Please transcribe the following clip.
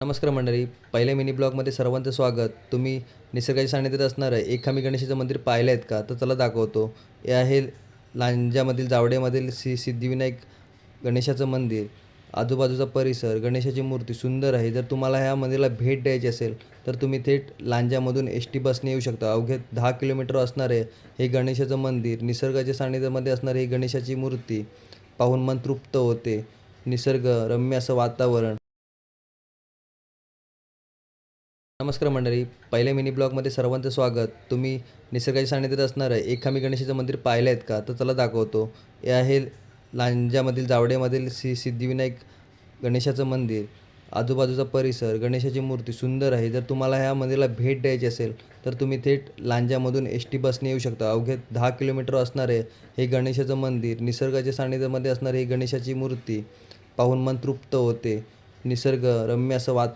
नमस्कार मंडळी. पहिल्या मिनी ब्लॉगमध्ये सर्वांचं स्वागत. तुम्ही निसर्गाच्या सान्निध्यात असणारं एकखामी गणेशाचं मंदिर पाहिलं आहेत का? तर चला दाखवतो. हे आहे लांजामधील जावडेमधील श्री सिद्धिविनायक गणेशाचं मंदिर. आजूबाजूचा परिसर गणेशाची मूर्ती सुंदर आहे. जर तुम्हाला ह्या मंदिराला भेट द्यायची असेल तर तुम्ही थेट लांजामधून एस टी बसने येऊ शकता. अवघ्या दहा किलोमीटर असणारे हे गणेशाचं मंदिर. निसर्गाच्या सानिध्यामध्ये असणारी ही गणेशाची मूर्ती. पाहून मन तृप्त होते. निसर्ग रम्य असं वातावरण. नमस्कार मंडळी. पहिल्या मिनी ब्लॉगमध्ये सर्वांचं स्वागत. तुम्ही निसर्गाच्या सानिध्यात असणारं एकखामी गणेशाचं मंदिर पाहिलं आहेत का? तर चला दाखवतो. हे आहे लांजामधील जावडेमधील श्री सिद्धिविनायक गणेशाचं मंदिर. आजूबाजूचा परिसर गणेशाची मूर्ती सुंदर आहे. जर तुम्हाला ह्या मंदिराला भेट द्यायची असेल तर तुम्ही थेट लांजामधून एस टी बसने येऊ शकता. अवघे दहा किलोमीटर असणारे हे गणेशाचं मंदिर. निसर्गाच्या सानिध्यामध्ये असणारी ही गणेशाची मूर्ती. पाहून मन तृप्त होते. निसर्ग रम्य असं वाता